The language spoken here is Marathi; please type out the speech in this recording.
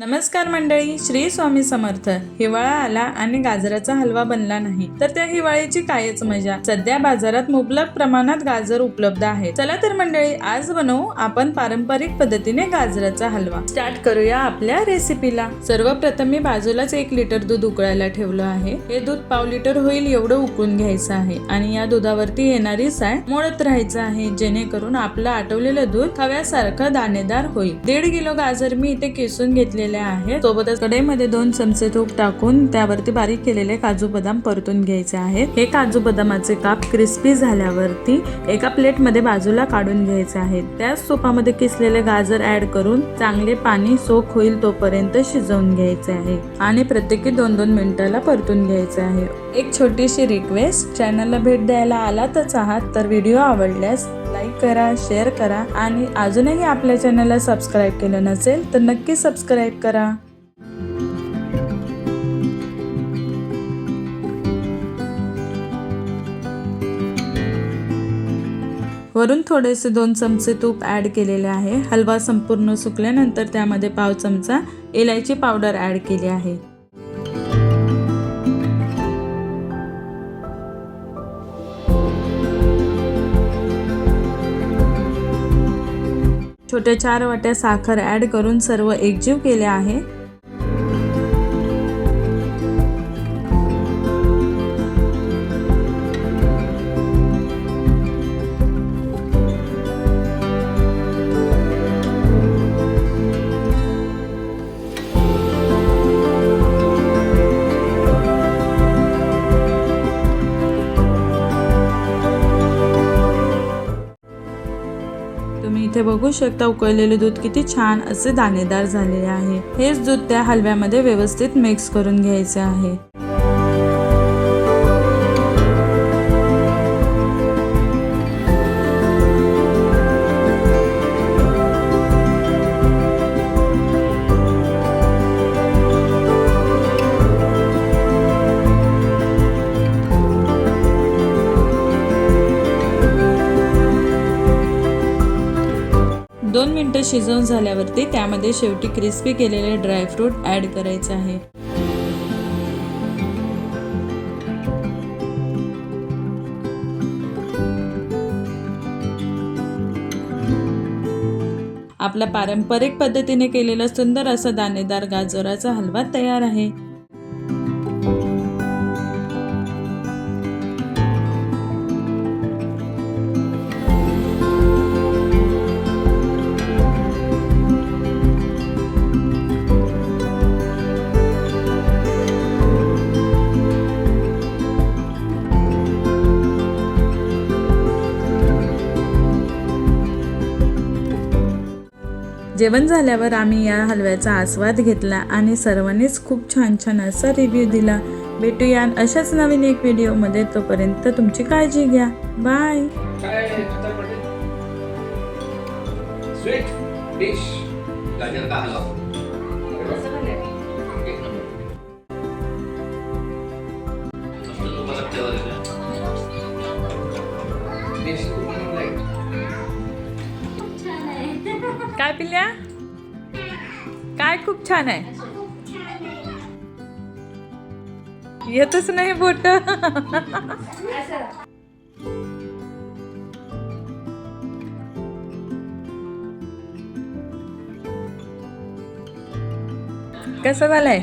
नमस्कार मंडळी श्री स्वामी समर्थ. हिवाळा आला आणि गाजराचा हलवा बनला नाही. तर त्या हिवाळ्याची कायच मजा? सध्या बाजारात मुबलक प्रमाणात गाजर उपलब्ध आहे. चला तर मंडळी आज बनवू आपण पारंपरिक पद्धतीने गाजराचा हलवा. स्टार्ट करूया आपल्या रेसिपीला सर्वप्रथम मी बाजूलाच एक लिटर दूध उकळायला ठेवलं आहे. हे दूध पाव लिटर होईल एवढं उकळून घ्यायचं आहे. आणि या दुधावरती येणारी साय मोडत राहायचं आहे जेणेकरून आपलं आटवलेलं दूध हव्यासारखं दाणेदार होईल. दीड किलो गाजर मी इथे किसून केलेल्या आहेत. सोबतच कढईमध्ये दोन चमचे तूप टाकून त्यावरती बारीक केलेले काजू बदाम परतून घ्यायचे आहेत हे काजू बदामाचे काप क्रिस्पी झाल्यावरती एका प्लेटमध्ये बाजूला काढून घ्यायचे आहेत. त्याच तुपामध्ये किसलेले गाजर ऍड करून चांगले पाणी सोक होईल तोपर्यंत शिजवून घ्यायचे आहे. आणि प्रत्येकी दोन दोन मिनिटाला परतून घ्यायचे आहे. एक छोटीशी रिक्वेस्ट चॅनलला भेट द्यायला आलातच आहात तर व्हिडिओ आवडल्यास करा शेअर करा आणि अजूनही आपल्या चॅनलला सबस्क्राईब केलं नसेल तर नक्की सबस्क्राईब करा. वरून थोडेसे दोन चमचे तूप ॲड केलेले आहे. हलवा संपूर्ण सुकल्यानंतर त्यामध्ये पाव चमचा इलायची पावडर ॲड केली आहे. छोट्या चार वाट्या साखर ॲड करून सर्व एकजीव केले आहे. तुम्ही इथे बघू शकता उकळलेले दूध किती छान असे दाणेदार झालेले आहे. हेच दूध त्या हलव्यामध्ये व्यवस्थित मिक्स करून घ्यायचे आहे. दोन मिनटं शिजवून झाल्यावरती त्यामध्ये शेवटी क्रिस्पी केलेले ड्रायफ्रूट ॲड करायचे आहे. आपला पारंपरिक पद्धतीने केलेला सुंदर असा दाणेदार गाजराचा हलवा तयार आहे. जेवण झाल्यावर आम्ही या हलव्याचा आस्वाद घेतला आणि सर्वांनीच खूप छान छान असा रिव्ह्यू दिला. भेटूया अशाच नवीन एक व्हिडिओमध्ये तोपर्यंत तुमची काळजी घ्या. बाय स्वीट डिश गाजर का हलवा? काय पिल्या? काय खूप छान आहे. येतच नाही बोट. कसं झालंय?